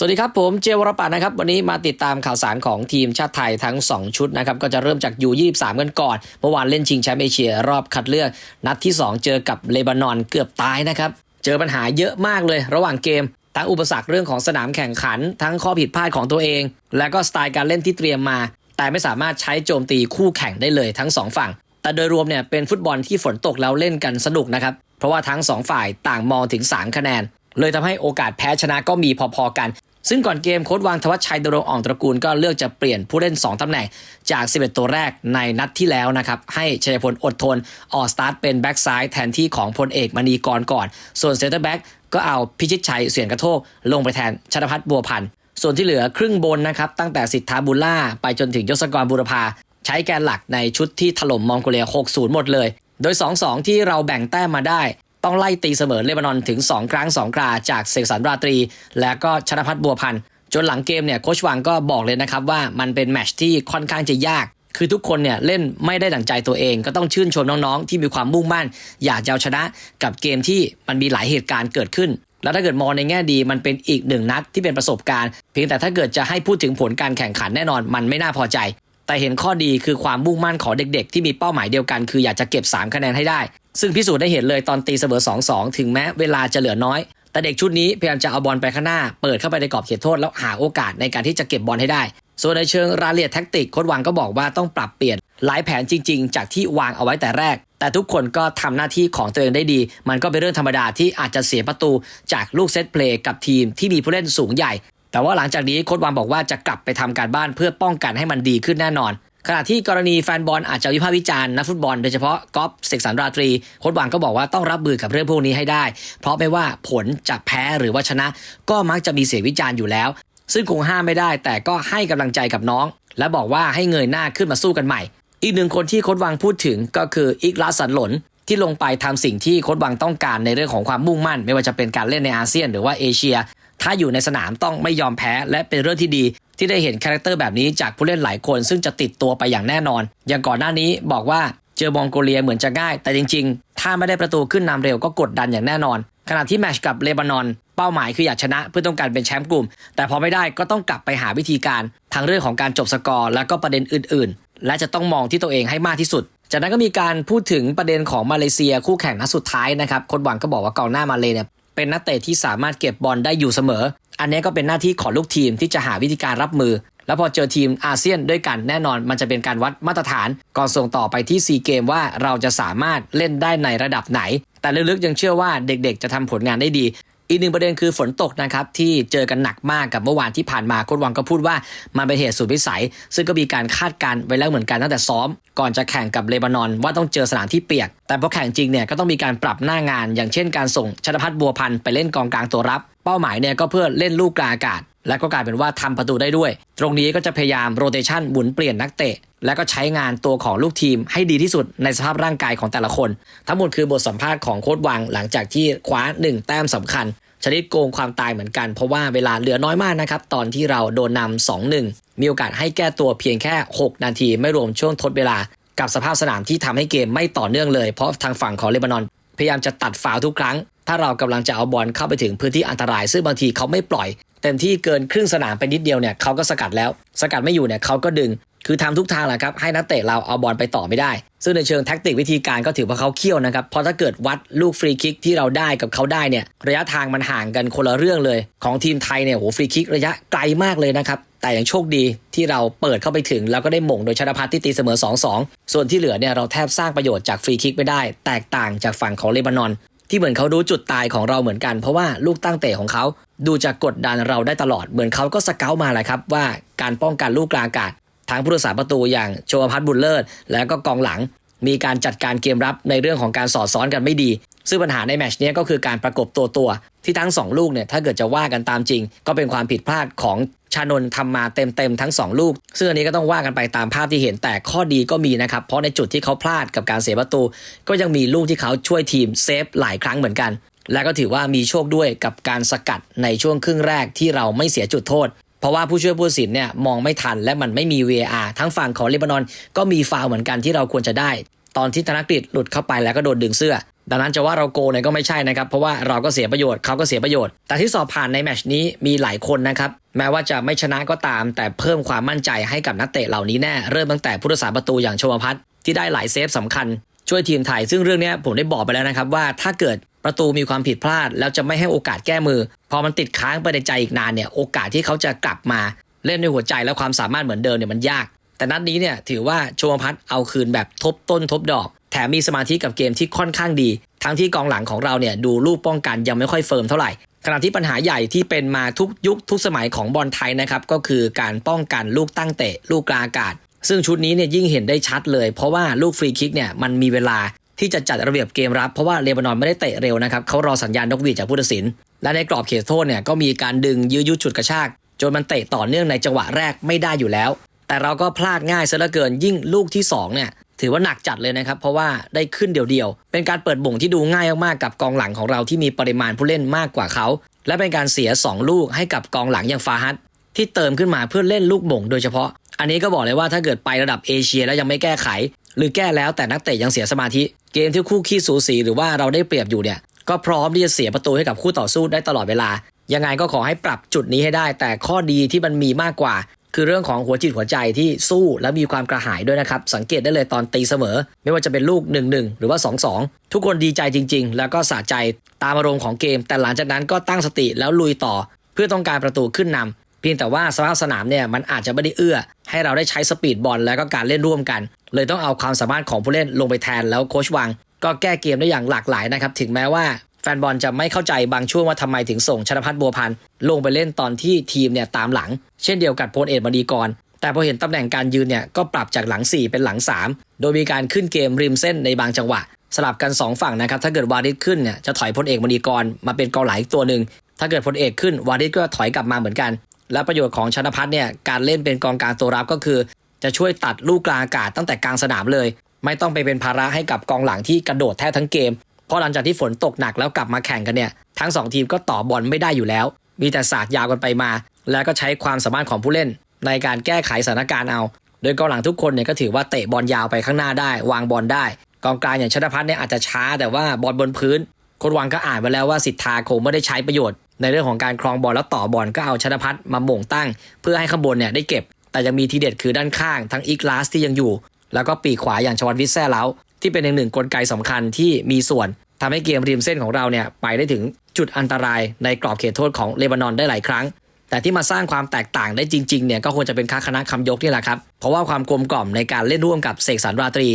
สวัสดีครับ ผมเจวรปัตนะครับ วันนี้มาติดตามข่าวสารของทีมชาติไทยทั้ง 2 ชุดนะครับ ก็จะเริ่มจากยู23กันก่อน เมื่อวานเล่นชิงแชมป์เอเชียรอบคัดเลือก นัดที่ 2 เจอกับเลบานอนเกือบตายนะครับ เจอปัญหาเยอะมากเลยระหว่างเกม ทั้งอุปสรรคเรื่องของสนามแข่งขัน ทั้งข้อผิดพลาดของตัวเอง และก็สไตล์การเล่นที่เตรียมมา แต่ไม่สามารถใช้โจมตีคู่แข่งได้เลยทั้งสองฝั่ง แต่โดยรวมเนี่ยเป็นฟุตบอลที่ฝนตกแล้วเล่นกันสนุกนะครับ เพราะว่าทั้งสองฝ่ายต่างมองถึง 3 คะแนน เลยทำให้โอกาสแพ้ชนะก็มีพอๆกัน ซึ่งก่อนเกมโค้ดวางทวัชชัยดรงอ่องตระกูลก็เลือกจะเปลี่ยนผู้เล่น 2 ตำแหน่งจาก 11 ตัวแรกในนัดที่แล้วนะครับ ให้ชัยพลอดทนออกสตาร์ทเป็นแบ็กซ้ายแทนที่ของพลเอกมณีกรก่อน ส่วนเซนเตอร์แบ็กก็เอาพิชิตชัยเสียนกระโทกลงไปแทนชนพัฒน์บัวพันธ์ส่วนที่เหลือครึ่งบนนะครับ ตั้งแต่สิทธาบุลล่าไปจนถึงยศกรบุรพาใช้แกนหลักในชุดที่ถล่มมองโกเลีย 6-0 หมดเลย โดย 2-2 ที่เราแบ่งแต้มมาได้ ต้องไล่ตีเสมอเลบานอนถึง 2 ครั้ง 2 กราจากเสกสรรราตรี และก็ชนะพัฒบัวพันธ์จนหลังเกมเนี่ยโคชวังก็บอกเลยนะครับว่ามันเป็นแมชที่ค่อนข้างจะยาก คือทุกคนเนี่ยเล่นไม่ได้ดั่งใจตัวเอง ก็ต้องชื่นชมน้องๆ ที่มีความมุ่งมั่น อยากจะเอาชนะกับเกมที่มันมีหลายเหตุการณ์เกิดขึ้น แล้วถ้าเกิดมองในแง่ดีมันเป็นอีกหนึ่งนัดที่เป็นประสบการณ์ เพียงแต่ถ้าเกิดจะให้พูดถึงผลการแข่งขันแน่นอนมันไม่น่าพอใจ แต่เห็นข้อดีคือความมุ่งมั่นของเด็กๆ ที่มีเป้าหมายเดียวกัน คืออยากจะเก็บ 3 คะแนนให้ได้ ซึ่งพิสูจน์ได้เห็นเลยตอนตีเสมอ 2-2 ถึงแม้เวลาจะเหลือน้อย แต่เด็กชุดนี้พยายามจะเอาบอลไปข้างหน้า เปิดเข้าไปในกรอบเขตโทษแล้วหาโอกาสในการที่จะเก็บบอลให้ได้ ส่วนในเชิงรายละเอียดแท็กติกโค้ชวังก็บอกว่าต้องปรับเปลี่ยนหลายแผนจริง ๆ จากที่วางเอาไว้แต่แรก แต่ทุกคนก็ทำหน้าที่ของตัวเองได้ดี มันก็เป็นเรื่องธรรมดาที่อาจจะเสียประตูจากลูกเซตเพลย์กับทีมที่มีผู้เล่นสูงใหญ่ แต่ว่าหลังจากนี้โค้ชวังบอกว่าจะกลับไปทำการบ้านเพื่อป้องกันให้มันดีขึ้นแน่นอน ขณะที่กรณีแฟนบอลอาจจะวิพากษ์วิจารณ์นักฟุตบอลโดยเฉพาะกอล์ฟเสกสรรราตรีโค้ชวังก็บอกว่าต้องรับมือกับเรื่องพวกนี้ให้ได้ เพราะไม่ว่าผลจะแพ้หรือว่าชนะ ก็มักจะมีเสียงวิจารณ์อยู่แล้ว ซึ่งคงห้ามไม่ได้ แต่ก็ให้กำลังใจกับน้อง และบอกว่าให้เงยหน้าขึ้นมาสู้กันใหม่ อีกหนึ่งคนที่โค้ชวังพูดถึงก็คืออิกลาสันหลนที่ลงไปทำสิ่งที่โค้ชวังต้องการในเรื่องของความมุ่งมั่น ไม่ว่าจะเป็นการเล่นในอาเซียน หรือว่าเอเชีย ถ้าอยู่ในสนามต้องไม่ยอมแพ้และเป็นเรื่องที่ดี ที่ได้เห็นคาแรคเตอร์แบบนี้จากผู้เล่นหลายคน ซึ่งจะติดตัวไปอย่างแน่นอน อย่างก่อนหน้านี้บอกว่าเจอมองโกเลียเหมือนจะง่าย แต่จริงๆ ถ้าไม่ได้ประตูขึ้นนำเร็วก็กดดันอย่างแน่นอน ขณะที่แมตชกับเลบานอน เป้าหมายคืออยากชนะเพื่อต้องการเป็นแชมป์กลุ่ม แต่พอไม่ได้ก็ต้องกลับไปหาวิธีการทางเรื่องของการจบสกอร์แล้วก็ประเด็นอื่น ๆ และจะต้องมองที่ตัวเองให้มากที่สุด จากนั้นก็มีการพูดถึงประเด็นของมาเลเซียคู่แข่งนัดสุดท้ายนะครับค้ชหวังก็บอกว่ากองหน้ามาเลเนี่ย เป็นนักเตะที่สามารถเก็บบอลได้อยู่เสมอ อันนี้ก็เป็นหน้าที่ของลูกทีมที่จะหาวิธีการรับมือ แล้วพอเจอทีมอาเซียนด้วยกันแน่นอนมันจะเป็นการวัดมาตรฐาน ก่อนส่งต่อไปที่ซีเกมว่าเราจะสามารถเล่นได้ในระดับไหน แต่ลึกๆยังเชื่อว่าเด็กๆ จะทำผลงานได้ดี อีกหนึ่งประเด็นคือฝนตกนะครับที่เจอกันหนักมากกับเมื่อวานที่ผ่านมาโค้ดวังก็พูดว่ามันเป็นเหตุสุดวิสัย ซึ่งก็มีการคาดการณ์ไว้แล้วเหมือนกันตั้งแต่ซ้อม ก่อนจะแข่งกับเลบานอนว่าต้องเจอสนามที่เปียก แต่พอแข่งจริงเนี่ยก็ต้องมีการปรับหน้างาน อย่างเช่นการส่งชนพัฒน์บัวพันธ์ไปเล่นกองกลางตัวรับ เป้าหมายเนี่ยก็เพื่อเล่นลูกกลางอากาศ และก็กลายเป็นว่าทำประตูได้ด้วย ตรงนี้ก็จะพยายามโรเตชันหมุนเปลี่ยนนักเตะ และก็ใช้งานตัวของลูกทีมให้ดีที่สุดในสภาพร่างกายของแต่ละคน ทั้งหมดคือบทสัมภาษณ์ของโค้ชวังหลังจากที่คว้าหนึ่งแต้มสำคัญ ชนิดโกงความตายเหมือนกัน เพราะว่าเวลาเหลือน้อยมากนะครับตอนที่เราโดนนำสองหนึ่งมีโอกาสให้แก้ตัวเพียงแค่ 6 นาทีไม่รวมช่วงทดเวลา กับสภาพสนามที่ทำให้เกมไม่ต่อเนื่องเลย เพราะทางฝั่งของเลบานอน พยายามจะตัดฟาวทุกครั้งถ้าเรากำลังจะเอาบอลเข้าไปถึงพื้นที่อันตราย ซึ่งบางทีเขาไม่ปล่อย เต็มที่เกินครึ่งสนามไปนิดเดียวเนี่ยเขาก็สกัดแล้ว สกัดไม่อยู่เนี่ยเขาก็ดึง คือทำทุกทางแหละครับให้นักเตะเราเอาบอลไปต่อไม่ได้ ซึ่งในเชิงแท็กติกวิธีการก็ถือว่าเขาเขี้ยวนะครับ เพราะถ้าเกิดวัดลูกฟรีคิกที่เราได้กับเขาได้เนี่ยระยะทางมันห่างกันคนละเรื่องเลย ของทีมไทยเนี่ยโหฟรีคิกระยะไกลมากเลยนะครับแต่อย่างโชคดีที่เราเปิดเข้าไปถึง แล้วก็ได้หม่งโดยชนพัฒน์ที่ตีเสมอ 2-2 ส่วนที่เหลือเนี่ยเราแทบสร้างประโยชน์จากฟรีคิกไม่ได้ แตกต่างจากฝั่งของเลบานอน ที่เหมือนเขารู้จุดตายของเราเหมือนกันเพราะว่าลูกตั้งเตะของเขา ดูจะกดดันเราได้ตลอดเหมือนเขาก็สเกลมาแหละครับว่าการป้องกันลูกกลางอากาศทั้งผู้รักษาประตูอย่างโชวพัฒน์บุญเลิศ แล้วก็กองหลัง มีการจัดการเกมรับในเรื่องของการสอดซ้อนกันไม่ดี ซึ่งปัญหาในแมชนี้ก็คือการประกบตัวตัว ที่ทั้งสองลูกเนี่ยถ้าเกิดจะว่ากันตามจริง ก็เป็นความผิดพลาดของชานนท์ทำมาเต็มๆทั้งสองลูก ซึ่งอันนี้ก็ต้องว่ากันไปตามภาพที่เห็นแต่ข้อดีก็มีนะครับ เพราะในจุดที่เขาพลาดกับการเสียประตู ก็ยังมีลูกที่เขาช่วยทีมเซฟหลายครั้งเหมือนกัน และก็ถือว่ามีโชคด้วยกับการสกัดในช่วงครึ่งแรกที่เราไม่เสียจุดโทษ เพราะว่าผู้ช่วยผู้ตัดสินเนี่ยมองไม่ทันและมันไม่มี VAR ทั้งฝั่งของเลบานอน ก็มีฟาวเหมือนกันที่เราควรจะได้ ตอนที่ธนกฤษหลุดเข้าไปแล้วก็โดนดึงเสื้อ ดังนั้นจะว่าเราโกงเนี่ยก็ไม่ใช่นะครับ เพราะว่าเราก็เสียประโยชน์เขาก็เสียประโยชน์ แต่ที่สอบผ่านในแมชนี้มีหลายคนนะครับแม้ว่าจะไม่ชนะก็ตาม แต่เพิ่มความมั่นใจให้กับนักเตะเหล่านี้แน่เริ่มตั้งแต่ผู้รักษาประตูอย่างชวพัฒน์ที่ได้หลายเซฟสำคัญ ช่วยทีมไทย ซึ่งเรื่องนี้ผมได้บอกไปแล้วนะครับว่าถ้าเกิดประตูมีความผิดพลาด แล้วจะไม่ให้โอกาสแก้มือ พอมันติดค้างไปในใจอีกนานเนี่ยโอกาสที่เขาจะกลับมาเล่นด้วยหัวใจและความสามารถเหมือนเดิมเนี่ยมันยาก แต่นัดนี้เนี่ยถือว่าชวพัฒน์เอาคืนแบบทบต้นทบดอก แถมมีสมาธิกับเกมที่ค่อนข้างดี ทั้งที่กองหลังของเราเนี่ยดูลูกป้องกันยังไม่ค่อยเฟิร์มเท่าไหร่ขณะที่ปัญหาใหญ่ที่เป็นมาทุกยุคทุกสมัยของบอลไทยนะครับก็คือการป้องกันลูกตั้งเตะ ลูกกลางอากาศ ซึ่งชุดนี้เนี่ยยิ่งเห็นได้ชัดเลย เพราะว่าลูกฟรีคิกเนี่ยมันมีเวลาที่จะจัดระเบียบเกมรับ เพราะว่าเลบานอนไม่ได้เตะเร็วนะครับเขารอสัญญาณนกหวีดจากผู้ตัดสิน และในกรอบเขตโทษเนี่ยก็มีการดึงยื้อยุดฉุดกระชากจนมันเตะต่อเนื่องในจังหวะแรกไม่ได้อยู่แล้ว แต่เราก็พลาดง่ายซะเหลือเกินยิ่งลูกที่สองเนี่ยถือว่าหนักจัดเลยนะครับ เพราะว่าได้ขึ้นเดียวๆ เป็นการเปิดบ่งที่ดูง่ายมากๆกับกองหลังของเราที่มีปริมาณผู้เล่นมากกว่าเขา และเป็นการเสีย 2 ลูกให้กับกองหลังอย่างฟาฮัต ที่เติมขึ้นมาเพื่อเล่นลูกบ่งโดยเฉพาะ อันนี้ก็บอกเลยว่าถ้าเกิดไประดับเอเชียแล้วยังไม่แก้ไข หรือแก้แล้วแต่นักเตะยังเสียสมาธิ เกมที่คู่ขี้สูสีหรือว่าเราได้เปรียบอยู่เนี่ยก็พร้อมที่จะเสียประตูให้กับคู่ต่อสู้ได้ตลอดเวลา ยังไงก็ขอให้ปรับจุดนี้ให้ได้ แต่ข้อดีที่มันมีมากกว่า คือเรื่องของหัวจิตหัวใจที่สู้และมีความกระหายด้วยนะครับ สังเกตได้เลยตอนตีเสมอ ไม่ว่าจะเป็นลูก 1-1 หรือว่า 2-2 ทุกคนดีใจจริง ๆ แล้วก็สะใจตามอารมณ์ของเกม แต่หลังจากนั้นก็ตั้งสติแล้วลุยต่อ เพื่อต้องการประตูขึ้นนำ เพียงแต่ว่าสภาพสนามเนี่ยมันอาจจะไม่ได้เอื้อ ให้เราได้ใช้สปีดบอลแล้วก็การเล่นร่วมกัน เลยต้องเอาความสามารถของผู้เล่นลงไปแทนแล้วโคชวัง ก็แก้เกมได้อย่างหลากหลายนะครับถึงแม้ว่าแฟนบอลจะไม่เข้าใจบางช่วงว่าทำไมถึงส่งชนพัฒน์บัวพันธ์ลงไปเล่นตอนที่ทีมเนี่ยตามหลัง เช่นเดียวกับโพลเอ็ดมดีกร แต่พอเห็นตำแหน่งการยืนเนี่ยก็ปรับจากหลัง 4 เป็นหลัง 3 โดยมีการขึ้นเกมริมเส้นในบางจังหวะ สลับกัน 2 ฝั่งนะครับถ้าเกิดวาริสขึ้นเนี่ยจะถอยพลเอกมณีกรมาเป็นกองหลังอีกตัวหนึ่งถ้าเกิดพลเอกขึ้นวาริสก็ถอยกลับมาเหมือนกัน และประโยชน์ของชนพัฒน์เนี่ยการเล่นเป็นกองกลางตัวรับก็คือ จะช่วยตัดลูกกลางอากาศตั้งแต่กลางสนามเลย ไม่ต้องไปเป็นภาระให้กับกองหลังที่กระโดดแทบทั้งเกม เพราะหลังจากที่ฝนตกหนักแล้วกลับมาแข่งกันเนี่ยทั้งสองทีมก็ต่อบอลไม่ได้อยู่แล้ว มีแต่ศาสตร์ยาวกันไปมา แล้วก็ใช้ความสามารถของผู้เล่น ในการแก้ไขสถานการณ์เอา โดยกองหลังทุกคนเนี่ยก็ถือว่าเตะบอลยาวไปข้างหน้าได้ วางบอลได้ กองกลางอย่างชนพัฒน์เนี่ยอาจจะช้าแต่ว่าบอลบนพื้นคนวางก็อ่านไปแล้วว่าสิทธาคงไม่ได้ใช้ประโยชน์ ในเรื่องของการครองบอลแล้วต่อบอลก็เอาชนพัฒน์มาหม่งตั้ง เพื่อให้ข้างบนเนี่ยได้เก็บ แต่ยังมีทีเด็ดคือด้านข้างทั้งอีกลาสที่ยังอยู่ แล้วก็ปีกขวาอย่างชวันวิทแซ่เล้าที่เป็นอีกหนึ่งกลไกสำคัญที่มีส่วนทำให้เกมริมเส้นของเราเนี่ยไปได้ถึงจุดอันตรายในกรอบเขตโทษของเลบานอนได้หลายครั้ง แต่ที่มาสร้างความแตกต่างได้จริงๆเนี่ยก็ควรจะเป็นค่าคณะคำยกนี่แหละครับ เพราะว่าความกลมกล่อมในการเล่นร่วมกับเสกสรรราตรี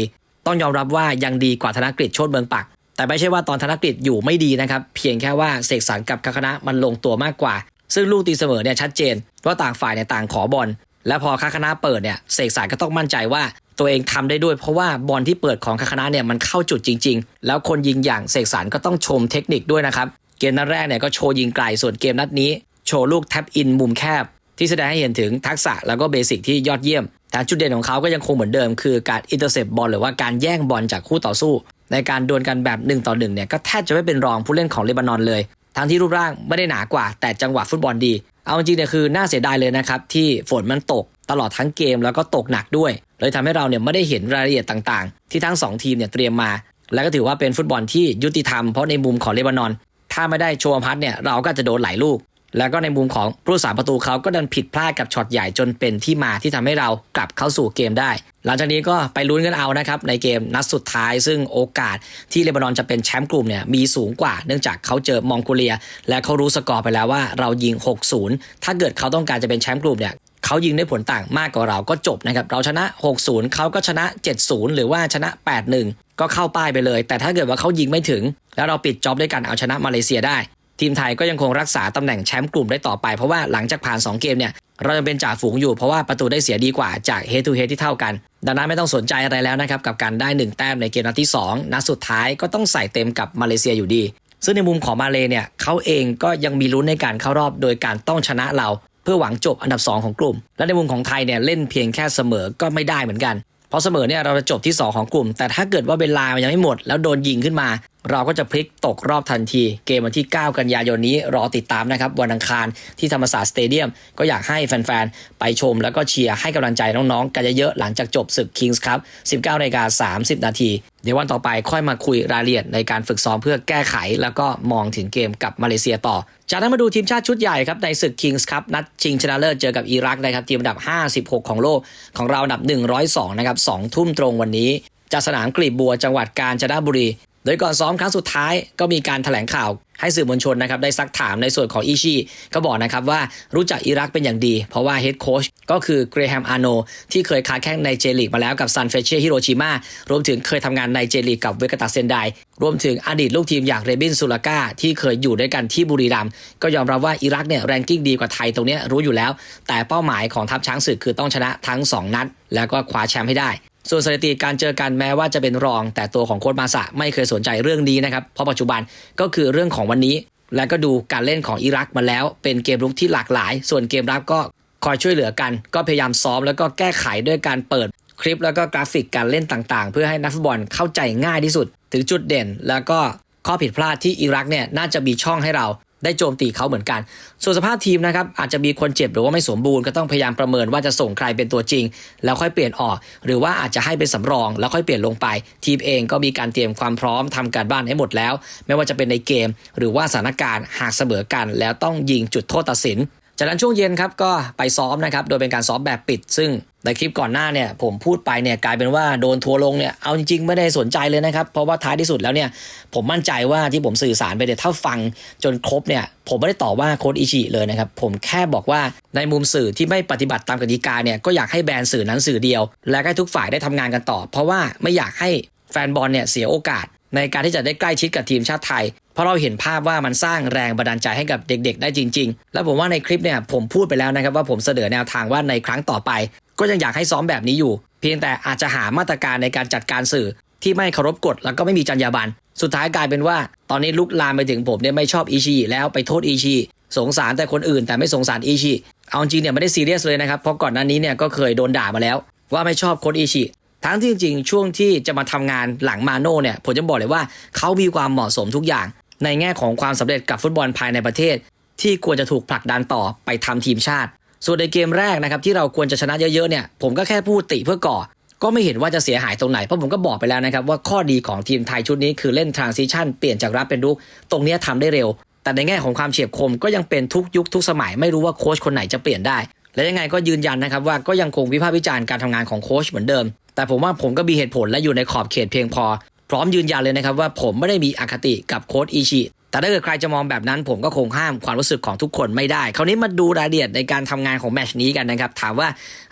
ต้องยอมรับว่ายังดีกว่าธนกฤษโชติเมืองปัก แต่ไม่ใช่ว่าตอนธนกฤษอยู่ไม่ดีนะครับ เพียงแค่ว่าเสกสรรกับคคณะมันลงตัวมากกว่า ซึ่งลูกตีเสมอเนี่ยชัดเจนว่าต่างฝ่ายเนี่ยต่างขอบอล และพอคคณะเปิดเนี่ยเสกสรรก็ต้องมั่นใจว่าตัวเองทำได้ด้วยเพราะว่าบอลที่เปิดของคคณะเนี่ยมันเข้าจุดจริง ๆ แล้วคนยิงอย่างเสกสรรก็ต้องชมเทคนิคด้วยนะครับเกมนัดแรกเนี่ยก็โชว์ยิงไกลส่วนเกมนัดนี้ โชว์ลูกแท็บอินมุมแคบ ที่แสดงให้เห็นถึงทักษะแล้วก็เบสิกที่ยอดเยี่ยมแต่จุดเด่นของเขาก็ยังคงเหมือนเดิม คือการอินเตอร์เซปบอลหรือว่าการแย่งบอลจากคู่ต่อสู้ ในการดวลกันแบบ1ต่อ1เนี่ยก็แทบจะไม่เป็นรองผู้เล่นของเลบานอนเลย ทั้งที่รูปร่างไม่ได้หนากว่า แต่จังหวะฟุตบอลดี เอาจริงเนี่ยคือน่าเสียดายเลยนะครับที่ฝนมันตกตลอดทั้งเกมแล้วก็ตกหนักด้วย เลยทำให้เราเนี่ยไม่ได้เห็นรายละเอียดต่างๆ ที่ทั้งสองทีมเนี่ยเตรียมมา และก็ถือว่าเป็นฟุตบอลที่ยุติธรรมเพราะในมุมของเลบานอน ถ้าไม่ได้โชว์พัฒน์เนี่ยเราก็จะโดนหลายลูก แล้วก็ในมุมของผู้รักษาประตูเขาก็ดันผิดพลาดกับช็อตใหญ่จนเป็นที่มาที่ทำให้เรากลับเข้าสู่เกมได้ หลังจากนี้ก็ไปลุ้นกันเอานะครับ ในเกมนัดสุดท้าย ซึ่งโอกาสที่เลบานอนจะเป็นแชมป์กลุ่มเนี่ยมีสูงกว่า เนื่องจากเขาเจอมองโกเลีย และเขารู้สกอร์ไปแล้วว่าเรายิง 6-0 ถ้าเกิดเขาต้องการจะเป็นแชมป์กลุ่มเนี่ยเขายิงได้ผลต่างมากกว่าเราก็จบนะครับ เราชนะ 6-0 เขาก็ชนะ 7-0 หรือว่าชนะ 8-1 ก็เข้าป้ายไปเลย แต่ถ้าเกิดว่าเขายิงไม่ถึง แล้วเราปิดจ็อบด้วยการเอาชนะมาเลเซียได้ ทีมไทยก็ยังคงรักษาตำแหน่งแชมป์กลุ่มได้ต่อไป เพราะว่าหลังจากผ่าน 2 เกมเนี่ยเรายังเป็นจ่าฝูงอยู่เพราะว่าประตูได้เสียดีกว่าจาก head to head ที่เท่ากัน ดังนั้นไม่ต้องสนใจอะไรแล้วนะครับกับการได้ 1 แต้มในเกมนัดที่ 2 นัดสุดท้ายก็ต้องใส่เต็มกับมาเลเซียอยู่ดี ซึ่งในมุมของมาเลเนี่ยเขาเองก็ยังมีลุ้นในการเข้ารอบโดยการต้องชนะเรา เพื่อหวังจบอันดับ 2 ของกลุ่ม และในมุมของไทยเนี่ยเล่นเพียงแค่เสมอก็ไม่ได้เหมือนกันเพราะเสมอเนี่ยเราจะจบที่ 2 ของกลุ่ม แต่ถ้าเกิดว่าเวลามันยังไม่หมด แล้วโดนยิงขึ้นมา เราก็จะพลิกตกรอบทันที เกมวันที่ 9 กันยายนนี้รอติดตามนะครับ วันอังคารที่ธรรมศาสตร์สเตเดียม ก็อยากให้แฟน ๆ ไปชมแล้วก็เชียร์ให้กำลังใจน้อง ๆ กันเยอะๆ หลังจากจบศึก Kings ครับ 19นาฬิกา30 นาที เดี๋ยววันต่อไปค่อยมาคุยรายละเอียดในการฝึกซ้อมเพื่อแก้ไข แล้วก็มองถึงเกมกับมาเลเซียต่อ จากนั้นมาดูทีมชาติชุดใหญ่ครับในศึก Kings ครับนัดชิงชนะเลิศเจอกับอิรักนะครับทีมอันดับ 56 ของโลกของเราอันดับ 102นะครับ2ทุ่มตรงวันนี้จากสนามกลีบบัวจังหวัดกาญจนบุรี โดยก่อนซ้อมครั้งสุดท้ายก็มีการถแถลงข่าวให้สื่อมวลชนนะครับได้ซักถามในส่วนของอีชีก็บอกนะครับว่ารู้จักอิรักเป็นอย่างดี เพราะว่าเฮดโค้ชก็คือเกรแฮมอาโนที่เคยค้าแข้งในเจลีกมาแล้วกับซันเฟเช่ฮิโรชิมารวมถึงเคยทำงานในเจลีกกับเวกาตาเซนไดรวมถึงอดีตลูกทีมอย่างเรบินซูลาก้าที่เคยอยู่ด้วยกันที่บุรีรัมย์ก็ยอมรับว่าอิรักเนี่ยแรงกิ้งดีกว่าไทยตรงนี้รู้อยู่แล้ว แต่เป้าหมายของทัพช้างศึกคือต้องชนะทั้งสองนัด แล้วก็คว้าแชมป์ให้ได้ ส่วนสถิติการเจอกันแม้ว่าจะเป็นรอง แต่ตัวของโค้ชมาสะไม่เคยสนใจเรื่องนี้นะครับเพราะปัจจุบันก็คือเรื่องของวันนี้ และก็ดูการเล่นของอิรักมาแล้ว เป็นเกมรุกที่หลากหลาย ส่วนเกมรับก็คอยช่วยเหลือกัน ก็พยายามซ้อมแล้วก็แก้ไขด้วยการเปิดคลิปแล้วก็กราฟิกการเล่นต่างๆ เพื่อให้นักฟุตบอลเข้าใจง่ายที่สุด ถึงจุดเด่น แล้วก็ข้อผิดพลาดที่อิรักเนี่ยน่าจะมีช่องให้เรา ได้โจมตีเขาเหมือนกัน ส่วนสภาพทีมนะครับอาจจะมีคนเจ็บหรือว่าไม่สมบูรณ์ก็ต้องพยายามประเมินว่าจะส่งใครเป็นตัวจริง แล้วค่อยเปลี่ยนออก หรือว่าอาจจะให้เป็นสำรอง แล้วค่อยเปลี่ยนลงไป ทีมเองก็มีการเตรียมความพร้อมทำการบ้านให้หมดแล้ว ไม่ว่าจะเป็นในเกม หรือว่าสถานการณ์หากเสมอกัน แล้วต้องยิงจุดโทษตัดสิน จากนั้นช่วงเย็นครับก็ไปซ้อมนะครับ โดยเป็นการซ้อมแบบปิด ซึ่งในคลิปก่อนหน้าเนี่ยผมพูดไปเนี่ยกลายเป็นว่าโดนทัวร์ลงเนี่ยเอาจริงๆ ไม่ได้สนใจเลยนะครับ เพราะว่าท้ายที่สุดแล้วเนี่ยผมมั่นใจว่าที่ผมสื่อสารไปเนี่ยถ้าฟังจนครบเนี่ยผมไม่ได้ต่อว่าโค้ดอิชิเลยนะครับ ผมแค่บอกว่าในมุมสื่อที่ไม่ปฏิบัติตามกติกาเนี่ยก็อยากให้แบรนด์สื่อนั้นสื่อเดียว และให้ทุกฝ่ายได้ทำงานกันต่อ เพราะว่าไม่อยากให้แฟนบอลเนี่ยเสียโอกาสในการที่จะได้ใกล้ชิดกับทีมชาติไทย เพราะเราเห็นภาพว่ามันสร้างแรงบันดาลใจให้กับเด็กๆ ได้จริง ๆ และผมว่าในคลิปเนี่ยผมพูดไปแล้วนะครับว่าผมเสนอแนวทางว่าในครั้งต่อไป ก็ยังอยากให้ซ้อมแบบนี้อยู่ เพียงแต่อาจจะหามาตรการในการจัดการสื่อที่ไม่เคารพกฎแล้วก็ไม่มีจรรยาบรรณสุดท้ายกลายเป็นว่า ตอนนี้ลุกลามไปถึงผมเนี่ยไม่ชอบอีชีแล้วไปโทษอีชีสงสารแต่คนอื่นแต่ไม่สงสารอีชีเอาจริงเนี่ยไม่ได้ซีเรียสเลยนะครับเพราะก่อนหน้านี้เนี่ยก็เคยโดนด่ามาแล้ว ว่าไม่ชอบโค้ดอีชีทั้งที่จริงๆช่วงที่จะมาทำงานหลังมาโน่เนี่ยผมจะบอกเลยว่าเขามีความเหมาะสมทุกอย่าง ในแง่ของความสำเร็จกับฟุตบอลภายในประเทศ ที่ควรจะถูกผลักดันต่อไปทำทีมชาติ ส่วนในเกมแรกนะครับที่เราควรจะชนะเยอะๆเนี่ยผมก็แค่พูดติเพื่อก่อ ก็ไม่เห็นว่าจะเสียหายตรงไหนเพราะผมก็บอกไปแล้วนะครับว่าข้อดีของทีมไทยชุดนี้คือเล่น transition เปลี่ยนจากรับเป็นรุกตรงนี้ยทำได้เร็ว แต่ในแง่ของความเฉียบคมก็ยังเป็นทุกยุคทุกสมัยไม่รู้ว่าโค้ชคนไหนจะเปลี่ยนได้และยังไงก็ยืนยันนะครับว่าก็ยังคงวิพากษ์วิจารณ์การทำงานของโค้ชเหมือนเดิม แต่ผมว่าผมก็มีเหตุผลและอยู่ในขอบเขตเพียงพอ พร้อมยืนยันเลยนะครับว่าผมไม่ได้มีอคติกับโค้ชอิชิแต่ถ้าเกิดใครจะมองแบบนั้นผมก็คงห้ามความรู้สึกของทุกคนไม่ได้ คราวนี้มาดูรายละเอียดในการทำงานของแมชนี้กันนะครับ ถามว่า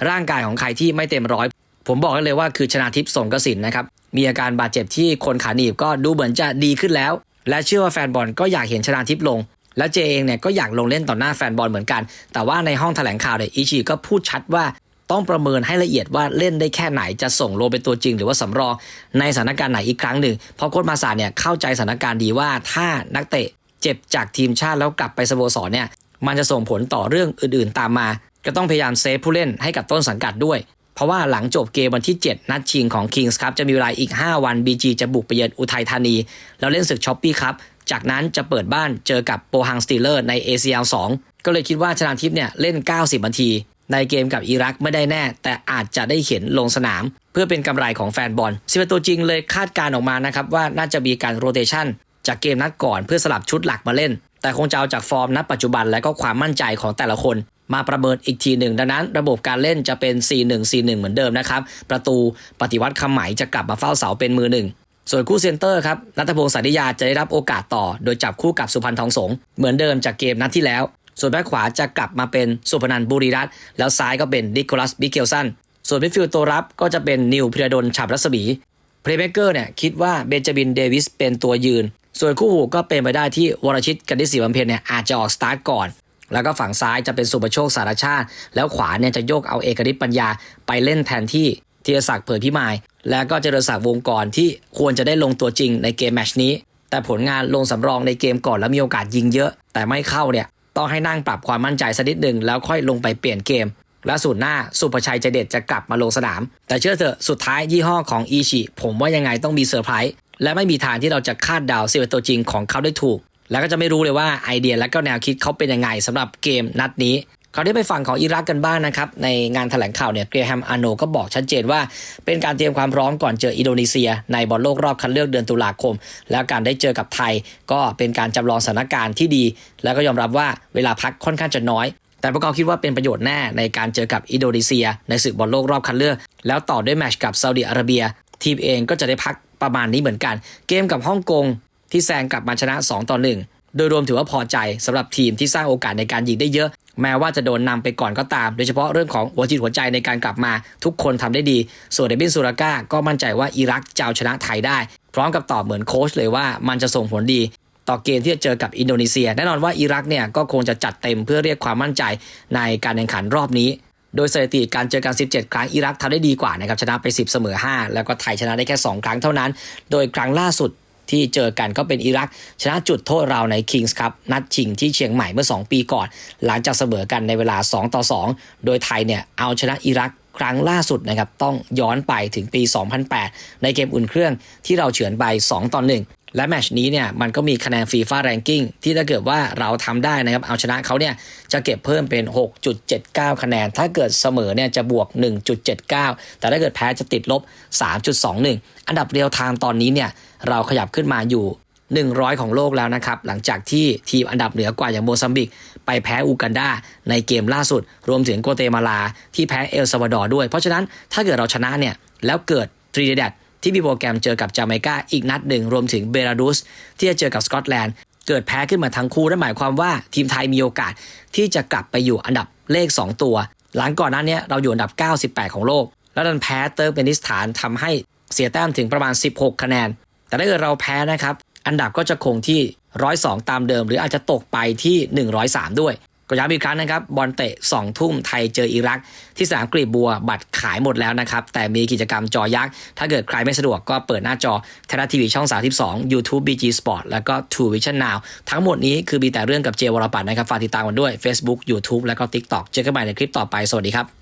ร่างกายของใครที่ไม่เต็มร้อย ผมบอกได้เลยว่าคือชนาทิพย์สงกสินนะครับ มีอาการบาดเจ็บที่คนขาหนีบก็ดูเหมือนจะดีขึ้นแล้ว และเชื่อว่าแฟนบอลก็อยากเห็นชนาทิพย์ลง และเจเองเนี่ยก็อยากลงเล่นต่อหน้าแฟนบอลเหมือนกัน แต่ว่าในห้องแถลงข่าวเนี่ยอิชิก็พูดชัดว่า ต้องประเมินให้ละเอียดว่าเล่นได้แค่ไหนจะส่งโลเป็นตัวจริง หรือว่าสำรองในสถานการณ์ไหนอีกครั้งหนึ่งเพราะโค้ชมาซาเนี่ยเข้าใจสถานการณ์ดีว่าถ้านักเตะเจ็บจากทีมชาติแล้วกลับไปสโมสรเนี่ยมันจะส่งผลต่อเรื่องอื่นๆ ตามมา ก็ต้องพยายามเซฟผู้เล่นให้กับต้นสังกัดด้วย เพราะว่าหลังจบเกมวันที่ 7 นัดชิงของ Kings ครับจะมีเวลาอีก 5 วัน BG จะบุกไปเยือนอุทัยธานี แล้วเล่นศึกช้อปปี้ครับจากนั้นจะเปิดบ้านเจอกับโปฮังสตีเลอร์ใน ACL 2ก็เลยคิดว่าชนาทิพย์เนี่ยเล่น 90 นาที ในเกมกับอิรักไม่ได้แน่ แต่อาจจะได้เห็นลงสนาม เพื่อเป็นกำไรของแฟนบอลสิบตัวจริงเลยคาดการออกมานะครับว่าน่าจะมีการโรเตชันจากเกมนัดก่อนเพื่อสลับชุดหลักมาเล่น แต่คงจะเอาจากฟอร์มณปัจจุบันและก็ความมั่นใจของแต่ละคน มาประเมินอีกทีหนึ่งดังนั้น ระบบการเล่นจะเป็น 4-1-4-1 เหมือนเดิมนะครับประตูปฏิวัติคำไหมจะกลับมาเฝ้าเสาเป็นมือหนึ่งส่วนคู่เซนเตอร์ครับนัทพงศ์สันติยาจะได้รับโอกาสต่อ โดยจับคู่กับสุพรรณทองสง เหมือนเดิมจากเกมนัดที่แล้ว ส่วนแบ็คขวาจะกลับมาเป็นสุพนันบุรีรัตน์แล้วซ้ายก็เป็นดิโคลัสบิเกลสันส่วนมิดฟิลด์ตัวรับก็จะเป็นนิวพิรดลฉับรัศมีเพลย์เมเกอร์เนี่ยคิดว่าเบนจามินเดวิสเป็นตัวยืน ส่วนคู่หูก็เป็นไปได้ที่วรชิตกันดิศรีบำเพ็ญเนี่ยอาจจะออกสตาร์ทก่อน แล้วก็ฝั่งซ้ายจะเป็นสุประโชคสารชาติ แล้วขวาเนี่ยจะโยกเอาเอกฤทธิ์ปัญญาไปเล่นแทนที่ธีรศักดิ์เผยพิมาย แล้วก็เจริญศักดิ์วงกรที่ควรจะได้ลงตัวจริงในเกมแมชนี้ แต่ผลงานลงสำรองในเกมก่อนแล้วมีโอกาสยิงเยอะ แต่ไม่เข้าเนี่ย ต้องให้นั่งปรับความมั่นใจสักนิดหนึ่งแล้วค่อยลงไปเปลี่ยนเกม และสูตรหน้าสุภชัยเจเด็ดจะกลับมาลงสนาม แต่เชื่อเถอะสุดท้ายยี่ห้อของอีชิผมว่ายังไงต้องมีเซอร์ไพรส์และไม่มีทางที่เราจะคาดเดาสิบตัวจริงของเขาได้ถูก แล้วก็จะไม่รู้เลยว่าไอเดียและก็แนวคิดเขาเป็นยังไงสำหรับเกมนัดนี้ คราวนี้ไปฝั่งของอิรักกันบ้างนะครับ ในงานแถลงข่าวเนี่ยเกรแฮมอาโนก็บอกชัดเจนว่า เป็นการเตรียมความพร้อมก่อนเจออินโดนีเซีย ในบอลโลกรอบคัดเลือกเดือนตุลาคม แล้วการได้เจอกับไทย ก็เป็นการจำลองสถานการณ์ที่ดี แล้วก็ยอมรับว่าเวลาพักค่อนข้างจะน้อยแต่พวกเขาคิดว่าเป็นประโยชน์แน่ในการเจอกับอินโดนีเซีย ในศึกบอลโลกรอบคัดเลือก แล้วต่อด้วยแมตช์กับซาอุดิอาระเบีย ทีมเองก็จะได้พักประมาณนี้เหมือนกัน เกมกับฮ่องกงที่แซงกลับมาชนะ 2 ต่อ 1 โดยรวมถือว่าพอใจสำหรับทีมที่สร้างโอกาสในการยิงได้เยอะแม้ว่าจะโดนนำไปก่อนก็ตาม โดยเฉพาะเรื่องของหัวจิตหัวใจในการกลับมาทุกคนทำได้ดี ส่วนเดบินซูราก้าก็มั่นใจว่าอิรักจะเอาชนะไทยได้ พร้อมกับตอบเหมือนโค้ชเลยว่ามันจะส่งผลดีต่อเกมที่จะเจอกับอินโดนีเซีย แน่นอนว่าอิรักเนี่ยก็คงจะจัดเต็มเพื่อเรียกความมั่นใจในการแข่งขันรอบนี้ โดยสถิติการเจอกัน 17 ครั้งอิรักทำได้ดีกว่านะครับชนะไป 10 เสมอ 5 แล้วก็ไทยชนะได้แค่ 2 ครั้งเท่านั้น โดยครั้งล่าสุด ที่เจอกันก็เป็นอิรักชนะจุดโทษเราในคิงส์ครับนัดชิงที่เชียงใหม่เมื่อ 2 ปีก่อน หลังจากเสมอกันในเวลา 2 ต่อ 2 โดยไทยเนี่ยเอาชนะอิรักครั้งล่าสุดนะครับต้องย้อนไปถึงปี 2008 ในเกมอุ่นเครื่องที่เราเฉือนไป 2 ต่อ 1 และแมชนี้เนี่ยมันก็มีคะแนนฟีฟ่าแรงกิ้งที่ถ้าเกิดว่าเราทำได้นะครับ เอาชนะเขาเนี่ยจะเก็บเพิ่มเป็น 6.79 คะแนน ถ้าเกิดเสมอเนี่ยจะบวก 1.79 แต่ถ้าเกิดแพ้จะติดลบ 3.21 อันดับเรียลไทม์ตอนนี้เนี่ยเราขยับขึ้นมาอยู่ 100 ของโลกแล้วนะครับ หลังจากที่ทีมอันดับเหนือกว่าอย่างโมซัมบิก ไปแพ้อูกันดาในเกมล่าสุด รวมถึงโกเตมาลาที่แพ้เอลซาวาดอร์ด้วย เพราะฉะนั้นถ้าเกิดเราชนะเนี่ยแล้วเกิดทรีเดด ที่มีโปรแกรมเจอกับจาเมกาอีกนัดหนึ่งรวมถึงเบลารุสที่จะเจอกับสกอตแลนด์เกิดแพ้ขึ้นมาทั้งคู่นั่นหมายความว่าทีมไทยมีโอกาสที่จะกลับไปอยู่อันดับเลข 2 ตัว หลังก่อนหน้านี้เราอยู่อันดับ 98 ของโลก แล้วดันแพ้เติร์กเมนิสถานทำให้เสียแต้มถึงประมาณ 16 คะแนน แต่ถ้าเกิดเราแพ้นะครับอันดับก็จะคงที่ 102 ตามเดิม หรืออาจจะตกไปที่ 103 ด้วย ก็ย้ำอีกครั้งนะครับบอลเตะ2ทุ่มไทยเจออิรัก ที่สนามกรีบบัวบัตรขายหมดแล้วนะครับ แต่มีกิจกรรมจอยักษ์ ถ้าเกิดใครไม่สะดวกก็เปิดหน้าจอไทยรัฐทีวีช่อง 32 YouTube BG Sport แล้วก็ True Vision Now ทั้งหมดนี้คือมีแต่เรื่องกับเจวรปัตน์นะครับฝากติดตามกันด้วย Facebook YouTube แล้วก็ TikTok เจอกันใหม่ในคลิปต่อไปสวัสดีครับ